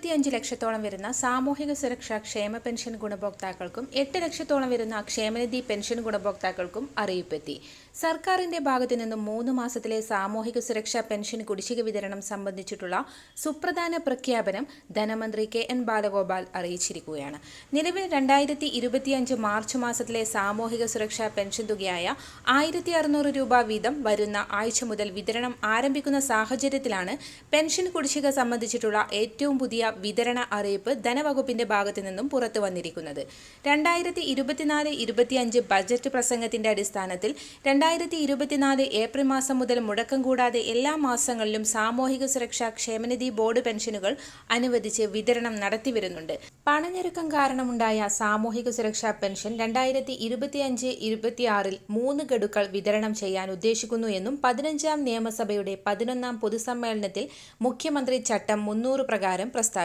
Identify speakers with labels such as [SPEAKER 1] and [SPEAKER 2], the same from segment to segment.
[SPEAKER 1] ഇരുപത്തിയഞ്ച് ലക്ഷത്തോളം വരുന്ന സാമൂഹിക സുരക്ഷാ ക്ഷേമ പെൻഷൻ ഗുണഭോക്താക്കൾക്കും എട്ട് ലക്ഷത്തോളം വരുന്ന ക്ഷേമനിധി പെൻഷൻ ഗുണഭോക്താക്കൾക്കും അറിയിപ്പെത്തി. സർക്കാരിന്റെ ഭാഗത്തു നിന്നും മൂന്ന് മാസത്തിലെ സാമൂഹിക സുരക്ഷാ പെൻഷൻ കുടിശ്ശിക വിതരണം സംബന്ധിച്ചിട്ടുള്ള സുപ്രധാന പ്രഖ്യാപനം ധനമന്ത്രി കെ എൻ ബാലഗോപാൽ അറിയിച്ചിരിക്കുകയാണ്. നിലവിൽ രണ്ടായിരത്തി ഇരുപത്തിയഞ്ച് മാർച്ച് മാസത്തിലെ സാമൂഹിക സുരക്ഷാ പെൻഷൻ തുകയായ ആയിരത്തി അറുന്നൂറ് രൂപ വീതം വരുന്ന ആഴ്ച മുതൽ വിതരണം ആരംഭിക്കുന്ന സാഹചര്യത്തിലാണ് പെൻഷൻ കുടിശ്ശിക സംബന്ധിച്ചിട്ടുള്ള ഏറ്റവും പുതിയ വിതരണ അറിയിപ്പ് ധനവകുപ്പിന്റെ ഭാഗത്തു നിന്നും പുറത്തു വന്നിരിക്കുന്നത്. രണ്ടായിരത്തി ഇരുപത്തിനാല് ഇരുപത്തിയഞ്ച് ബജറ്റ് പ്രസംഗത്തിന്റെ അടിസ്ഥാനത്തിൽ രണ്ടായിരത്തി ഇരുപത്തിനാല് ഏപ്രിൽ മാസം മുതൽ മുടക്കം കൂടാതെ എല്ലാ മാസങ്ങളിലും സാമൂഹിക സുരക്ഷാ ക്ഷേമനിധി ബോർഡ് പെൻഷനുകൾ അനുവദിച്ച് വിതരണം നടത്തിവരുന്നുണ്ട് പണഞ്ഞെരുക്കം കാരണമുണ്ടായ സാമൂഹിക സുരക്ഷാ പെൻഷൻ രണ്ടായിരത്തി ഇരുപത്തിയഞ്ച് ഇരുപത്തിയാറിൽ മൂന്ന് ഗഡുക്കൾ വിതരണം ചെയ്യാൻ ഉദ്ദേശിക്കുന്നു എന്നും പതിനഞ്ചാം നിയമസഭയുടെ പതിനൊന്നാം പൊതുസമ്മേളനത്തിൽ മുഖ്യമന്ത്രി ചട്ടം മുന്നൂറ് പ്രകാരം പ്രസ്താവിച്ചു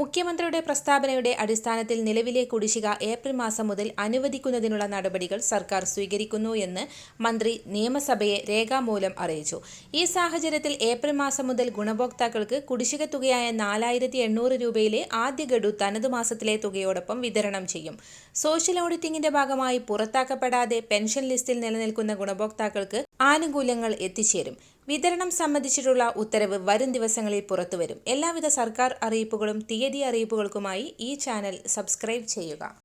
[SPEAKER 1] മുഖ്യമന്ത്രിയുടെ പ്രസ്താവനയുടെ അടിസ്ഥാനത്തിൽ നിലവിലെ കുടിശ്ശിക ഏപ്രിൽ മാസം മുതൽ അനുവദിക്കുന്നതിനുള്ള നടപടികൾ സർക്കാർ സ്വീകരിക്കുന്നു എന്ന് മന്ത്രി നിയമസഭയെ രേഖാമൂലം അറിയിച്ചു. ഈ സാഹചര്യത്തിൽ ഏപ്രിൽ മാസം മുതൽ ഗുണഭോക്താക്കൾക്ക് കുടിശ്ശിക തുകയായ നാലായിരത്തി എണ്ണൂറ് രൂപയിലെ ആദ്യ ഗഡു തനത് മാസത്തിലെ തുകയോടൊപ്പം വിതരണം ചെയ്യും. സോഷ്യൽ ഓഡിറ്റിംഗിന്റെ ഭാഗമായി പുറത്താക്കപ്പെടാതെ പെൻഷൻ ലിസ്റ്റിൽ നിലനിൽക്കുന്ന ഗുണഭോക്താക്കൾക്ക് ആനുകൂല്യങ്ങൾ എത്തിച്ചേരും. വിതരണം സംബന്ധിച്ചിട്ടുള്ള ഉത്തരവ് വരും ദിവസങ്ങളിൽ പുറത്തുവരും. എല്ലാവിധ സർക്കാർ അറിയിപ്പുകളും തീയതി അറിയിപ്പുകൾക്കുമായി ഈ ചാനൽ സബ്സ്ക്രൈബ് ചെയ്യുക.